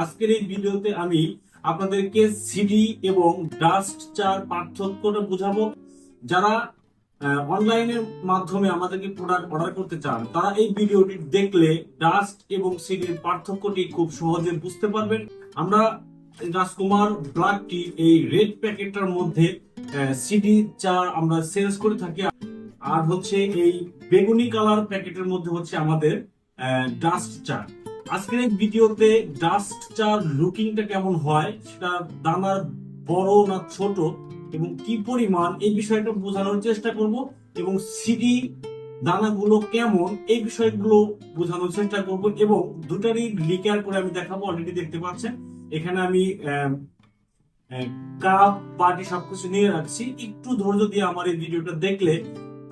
আজকের এই ভিডিওতে আমি আপনাদেরকে সিডি এবং ডাস্ট চার পার্থক্যটা বুঝাবো। যারা অনলাইনের মাধ্যমে আমাদেরকে প্রোডাক্ট অর্ডার করতে চান, তারা এই ভিডিওটি দেখলে ডাস্ট এবং সিডির পার্থক্যটি খুব সহজে বুঝতে পারবেন। আমরা রাজকুমার ব্ল্যাক টি এই রেড প্যাকেটটার মধ্যে সিডি চার আমরা সেলস করে থাকি। আর হচ্ছে এই বেগুনি কালার প্যাকেটের মধ্যে হচ্ছে আমাদের ডাস্ট চার। আজকের এই ভিডিওতে ডাস্ট চার লুকিংটা কেমন হয়, সেটা দানার বড় না ছোট, এবং কি পরিমাণ, এই বিষয়টা বোঝানোর চেষ্টা করব, এবং সিডি দানাগুলো কেমন, এই বিষয়গুলো বোঝানোর চেষ্টা করব, এবং দুটারই লিকার করে আমি দেখাবো অলরেডি দেখতে পাচ্ছেন। এখানে আমি কাপ বাটি সবকিছু নিয়ে রাখছি। একটু ধৈর্য দিয়ে আমার এই ভিডিওটা দেখলে,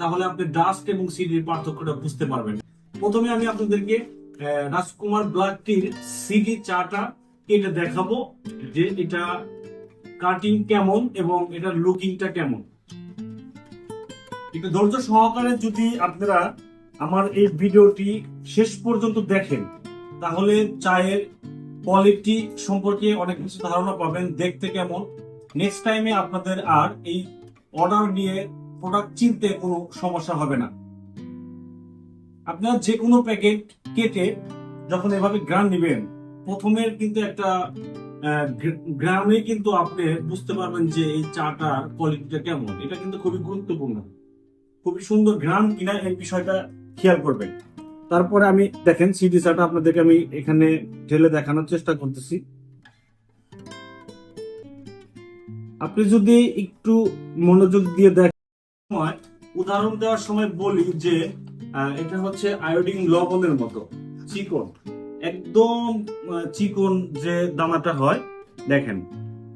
তাহলে আপনি ডাস্ট এবং সিডির পার্থক্যটা বুঝতে পারবেন। প্রথমে আমি আপনাদেরকে রাজকুমার ব্ল্যাক টির সিডি চাটা এটা দেখাবো যে এটা কাটিং কেমন এবং এটার লুকিংটা কেমন। একটু ধৈর্য সহকারে যদি আপনারা আমার এই ভিডিওটি শেষ পর্যন্ত দেখেন, তাহলে চায়ের কোয়ালিটি সম্পর্কে অনেক কিছু ধারণা পাবেন, দেখতে কেমন। নেক্সট টাইমে আপনাদের আর এই অর্ডার নিয়ে প্রোডাক্ট চিনতে কোনো সমস্যা হবে না। আপনারা যে কোনো প্যাকেট কেটে যখন এভাবে গ্রান নেবেন প্রথমে কিন্তু একটা গ্রামে কিন্তু আপনি বুঝতে পারবেন যে এই চাটার কোয়ালিটিটা কেমন। এটা কিন্তু খুবই গুরুত্বপূর্ণ। খুবই সুন্দর গ্রাম কিনা এই বিষয়টা খেয়াল করবেন। তারপরে আমি, দেখেন সিডি চাটা আপনাদেরকে আমি এখানে ঢেলে দেখানোর চেষ্টা করতেছি। আপনি যদি একটু মনোযোগ দিয়ে দেখেন উদাহরণ দেওয়ার সময় বলি যে এটা হচ্ছে আয়োডিন লবণের মতো, চিকন, একদম চিকন যে দানাটা হয়, দেখেন,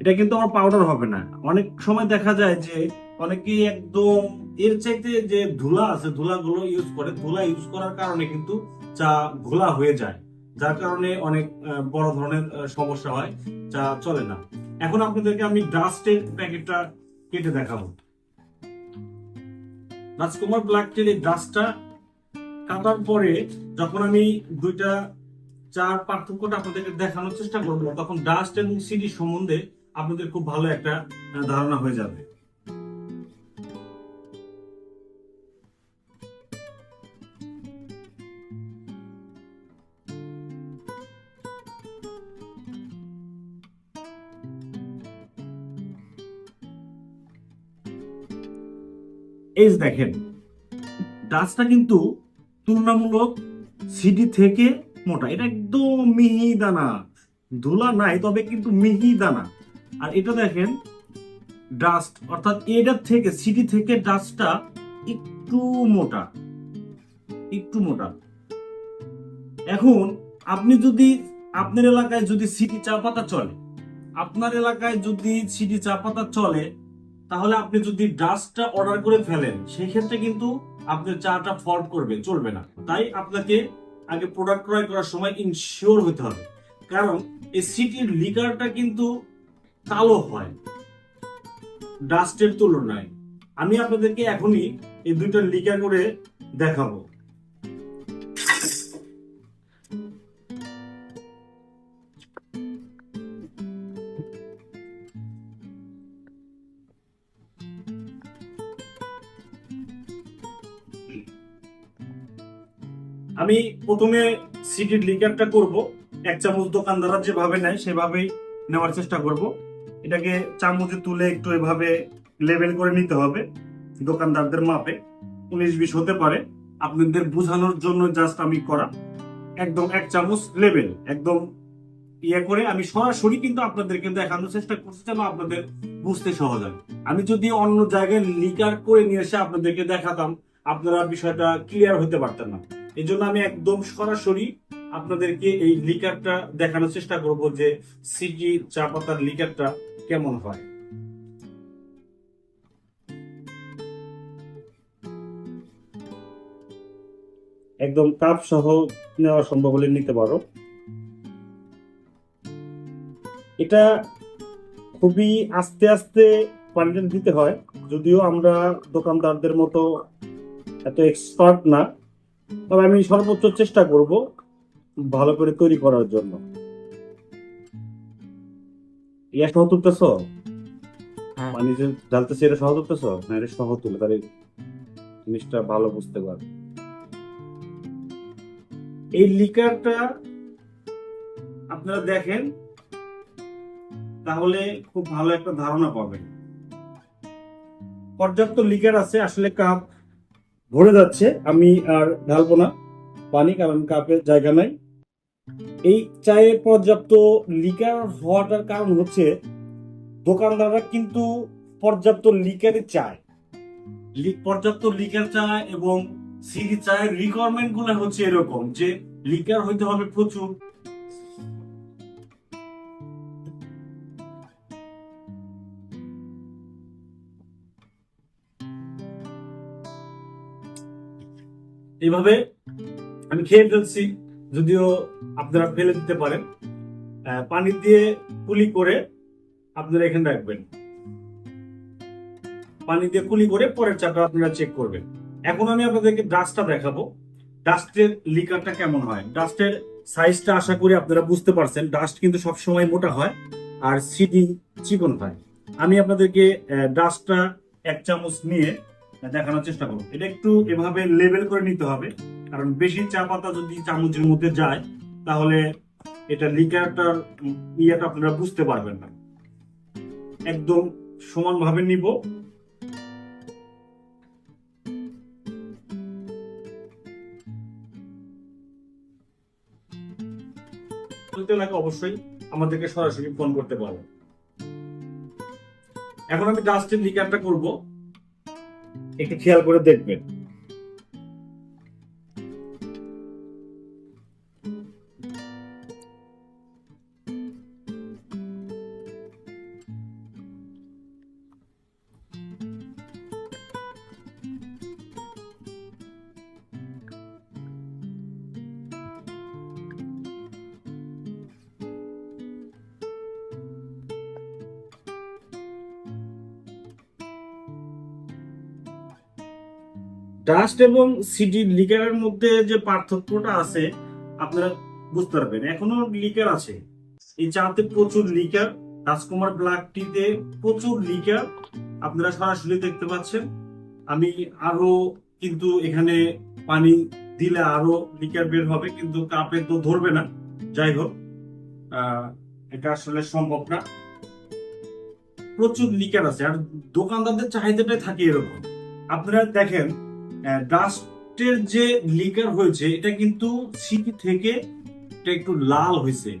এটা কিন্তু আমার পাউডার হবে না। অনেক সময় দেখা যায় যে অনেকেই একদম, এর চাইতে যে ধুলা আছে, ধুলাগুলো ইউজ করে, ধুলা ইউজ করার কারণে কিন্তু চা ঘোলা হয়ে যায়। যার কারণে অনেক বড় ধরনের সমস্যা হয়, চা চলে না। এখন আপনাদেরকে আমি ডাস্টের প্যাকেটটা কেটে দেখাবো। রাজকুমার ব্ল্যাক টির ডাস্টটা কাটার পরে যখন আমি দুইটা, চার পার্থক্যটা আপনাদেরকে দেখানোর চেষ্টা করব, তখন ডাস্ট এবং সিডি সম্বন্ধে আপনাদের খুব ভালো একটা ধারণা হয়ে যাবে। এই দেখেন ডাস্টটা কিন্তু তুলনামূলক সিডি থেকে মোটা। এটা একদম মিহি দানা। ধুলা নাই, তবে কিন্তু মিহি দানা। আর এটা দেখেন ডাস্ট অর্থাৎ এটার থেকে সিডি থেকে ডাস্টটা একটু মোটা। একটু মোটা। এখন আপনি যদি আপনার এলাকায় যদি সিটি চা পাতা চলে, আপনার এলাকায় যদি সিটি চা পাতা চলে, তাহলে আপনি যদি ডাস্টটা অর্ডার করে ফেলেন সেই ক্ষেত্রে কিন্তু আপনার চাটা ফল্ট করবে চলবে না। তাই আপনাকে আগে প্রোডাক্ট ক্রয় করার সময় ইনশিওর হতে হবে। কারণ এই সিটির লিকারটা কিন্তু কালো হয় ডাস্টের তুলনায়। আমি আপনাদেরকে এখনই এই দুইটা লিকার করে দেখাবো। আমি প্রথমে সিডির লিকারটা করব। এক চামচ দোকানদাররা যেভাবে নেয়, সেভাবেই নেওয়ার চেষ্টা করব। এটাকে চামচে তুলে একটু এভাবে লেবেল করে নিতে হবে দোকানদারদের মাপে। উনিশ বিশ হতে পারে। আপনাদের বোঝানোর জন্য জাস্ট আমি করা। একদম এক চামচ লেবেল একদম ইয়ে করে আমি সরাসরি কিন্তু আপনাদেরকে দেখানোর চেষ্টা করছি যেন আপনাদের বুঝতে সহজ হয়। আমি যদি অন্য জায়গায় লিকার করে নিয়ে এসে আপনাদেরকে দেখাতাম, আপনারা বিষয়টা ক্লিয়ার হতে পারতেন না। এই জন্য আমি একদম সরাসরি আপনাদেরকে এই লিকারটা দেখানোর চেষ্টা করব যে সিজি চা পাতার লিকারটা কেমন হয়। একদম কাপ সহ নেওয়া সম্ভব হলে নিতে পারো। এটা খুবই আস্তে আস্তে পানিটা দিতে হয়, যদিও আমরা দোকানদারদের মতো এত এক্সপার্ট না। তবে আমি সর্বোচ্চ চেষ্টা করব ভালো করে তৈরি করার জন্য। ইয়া সহ তুলতেছ? হ্যাঁ। পানি যে ঢালতেছে এটা সহ তুলতেছ? না এটা সহ তুলে তাহলে জিনিসটা ভালো বুঝতে পার এই লিকারটা আপনারা দেখেন তাহলে খুব ভালো একটা ধারণা পাবেন। পর্যাপ্ত লিকার আছে আসলে কাপ ভরে যাচ্ছে, আমি আর ঢালবো না। পানি, কারণ কাপের জায়গা নাই। এই চায়ে পর্যাপ্ত লিকার হওয়াটার কারণ হচ্ছে, দোকানদাররা কিন্তু পর্যাপ্ত লিকারই চায়। পর্যাপ্ত লিকার চায় এবং সিডি চায়ের রিকোয়ারমেন্টগুলো হচ্ছে এরকম যে লিকার হইতে হবে প্রচুর। এইভাবে আমি খেয়ে ফেলছি, যদিও আপনারা ফেলে দিতে পারেন। পানি দিয়ে কুলি করে আপনারা এখানে রাখবেন। পানি দিয়ে কুলি করে পরের চাটা আপনারা চেক করবেন। এখন আমি আপনাদেরকে ডাস্টটা দেখাবো। ডাস্টের লিকারটা কেমন হয়? ডাস্টের সাইজটা আশা করি আপনারা বুঝতে পারছেন। ডাস্ট কিন্তু সবসময় মোটা হয় আর সিডি চিকন হয়। আমি আপনাদেরকে ডাস্টটা এক চামচ নিয়ে দেখানোর চেষ্টা করব। এটা একটু এভাবে লেবেল করে নিতে হবে। কারণ বেশি চা পাতা যদি চামচের মধ্যে যায়, তাহলে এটা লিকারটার ইয়েটা আপনারা বুঝতে পারবেন না। একদম সমানভাবে নিব। লাগে অবশ্যই আমাদেরকে সরাসরি ফোন করতে পারবেন। এখন আমি ডাস্টের লিকারটা করব। একটু খেয়াল করে দেখবেন। ডাস্ট এবং সিডি লিকারের মধ্যে যে পার্থক্যটা আছে, আপনারা বুঝতে পারবেন। এখনও লিকার আছে। এই চাতে প্রচুর লিকার রাজকুমার ব্ল্যাক টিতে প্রচুর লিকার আপনারা সরাসরি দেখতে পাচ্ছেন। আমি আরও কিন্তু এখানে পানি দিলে আরও লিকার বের হবে, কিন্তু কাপে তো ধরবে না। যাই হোক এটা আসলে সম্ভব না। প্রচুর লিকার আছে, আর দোকানদারদের চাহিদাটাই থাকে এরকম। আপনারা দেখেন ডাস্টের যে লিকার হয়েছে এটা কিন্তু সিটি থেকে এটা একটু লাল হয়েছে।